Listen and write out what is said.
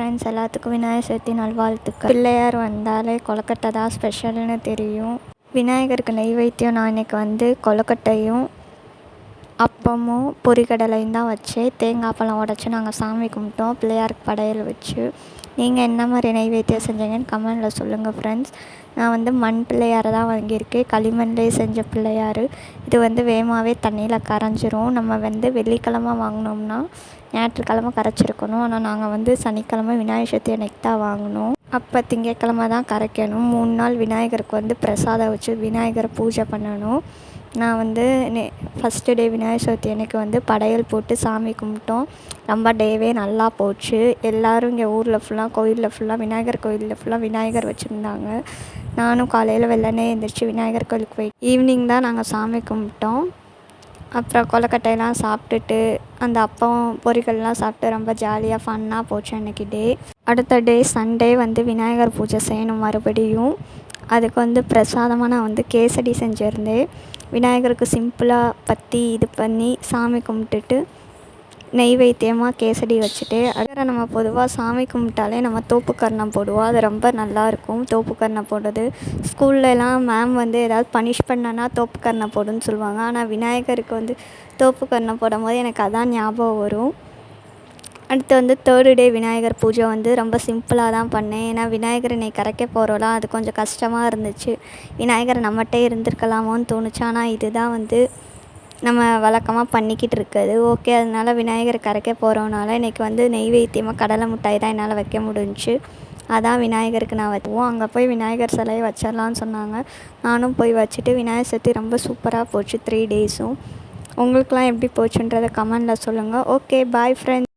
Friends எல்லாத்துக்கும் விநாயகர் சதுர்த்தி நல்வாழ்த்துக்கள். பிள்ளையார் வந்தாலே கொலக்கட்டை தான் ஸ்பெஷல்னு தெரியும். விநாயகருக்கு நெய்வேத்தியம் நான் இன்றைக்கி வந்து கொலக்கட்டையும் அப்பமும் பொரிகடலையும் தான் வச்சு தேங்காய் பழம் உடச்சி நாங்கள் சாமி கும்பிட்டோம் பிள்ளையாருக்கு படையல் வச்சு. நீங்கள் என்ன மாதிரி நெய்வேத்தியம் செஞ்சீங்கன்னு கமெண்டில் சொல்லுங்கள் ஃப்ரெண்ட்ஸ் நான் வந்து மண் பிள்ளையாரை தான் வாங்கியிருக்கேன். களிமண்லேயே செஞ்ச பிள்ளையார். இது வந்து வேகமாகவே தண்ணியில் கரைஞ்சிரும். நம்ம வந்து வெள்ளிக்கிழம வாங்கினோம்னா ஞாயிற்றுக்கிழமை கரைச்சிருக்கணும். ஆனால் நாங்கள் வந்து சனிக்கிழமை விநாயகர் சதுர்த்தி அன்னைக்கு தான் வாங்கினோம். அப்போ திங்கக்கிழம தான் கரைக்கணும். மூணு நாள் விநாயகருக்கு வந்து பிரசாதம் வச்சு விநாயகரை பூஜை பண்ணணும். நான் வந்து நே ஃபஸ்ட்டு டே விநாயகர் சதுர்த்தி எனக்கு வந்து படையல் போட்டு சாமி கும்பிட்டோம். ரொம்ப டேவே நல்லா போச்சு. எல்லோரும் இங்கே ஊரில் ஃபுல்லாக கோயிலில் ஃபுல்லாக விநாயகர் கோயிலில் ஃபுல்லாக விநாயகர் வச்சுருந்தாங்க. நானும் காலையில் வெள்ளனே எழுந்திரிச்சு விநாயகர் கோயிலுக்கு போய் ஈவினிங் தான் நாங்கள் சாமி கும்பிட்டோம். அப்புறம் கொலக்கட்டையெல்லாம் சாப்பிட்டுட்டு அந்த அப்பம் பொரிகள்லாம் சாப்பிட்டு ரொம்ப ஜாலியாக ஃபன்னாக போச்சு அன்றைக்கி டே அடுத்த டே சண்டே வந்து விநாயகர் பூஜை செய்யணும் மறுபடியும். அதுக்கு வந்து பிரசாதமாக நான் வந்து கேசடி செஞ்சுருந்தேன் விநாயகருக்கு சிம்பிளாக பற்றி இது பண்ணி சாமி கும்பிட்டுட்டு நெய்வேத்தியமாக கேசடி வச்சுட்டு அடுத்த நம்ம பொதுவாக சாமி கும்பிட்டாலே நம்ம தோப்புக்கரணம் போடுவோம். அது ரொம்ப நல்லாயிருக்கும் தோப்புக்கரணம் போடுறது. ஸ்கூல்லலாம் மேம் வந்து ஏதாவது பனிஷ் பண்ணனா தோப்புக்கரணம் போடுன்னு சொல்லுவாங்க. ஆனால் விநாயகருக்கு வந்து தோப்புக்கரணை போடும்போது எனக்கு அதான் ஞாபகம் வரும். அடுத்து வந்து தேர்டு டே விநாயகர் பூஜை வந்து ரொம்ப சிம்பிளாக தான் பண்ணேன். ஏன்னா விநாயகர் இன்னைக்கு கரைக்க போகிறோம்லாம் அது கொஞ்சம் கஷ்டமாக இருந்துச்சு. விநாயகர் நம்மகிட்டே இருந்திருக்கலாமோன்னு தோணுச்சு. ஆனால் இதுதான் வந்து நம்ம வழக்கமாக பண்ணிக்கிட்டு இருக்குது ஓகே அதனால் விநாயகர் கரைக்க போகிறோனால இன்றைக்கி வந்து நெய்வேத்தியமாக கடலை மிட்டாய் தான் என்னால் வைக்க முடிஞ்சுச்சு. அதான் விநாயகருக்கு நான் வைப்போம். அங்கே போய் விநாயகர் சிலையை வச்சிடலான்னு சொன்னாங்க. நானும் போய் வச்சுட்டு விநாயகர் சதுர்த்தி ரொம்ப சூப்பராக போச்சு த்ரீ டேஸும் உங்களுக்குலாம் எப்படி போச்சுன்றதை கமெண்டில் சொல்லுங்கள் ஓகே பாய் ஃப்ரெண்ட்ஸ்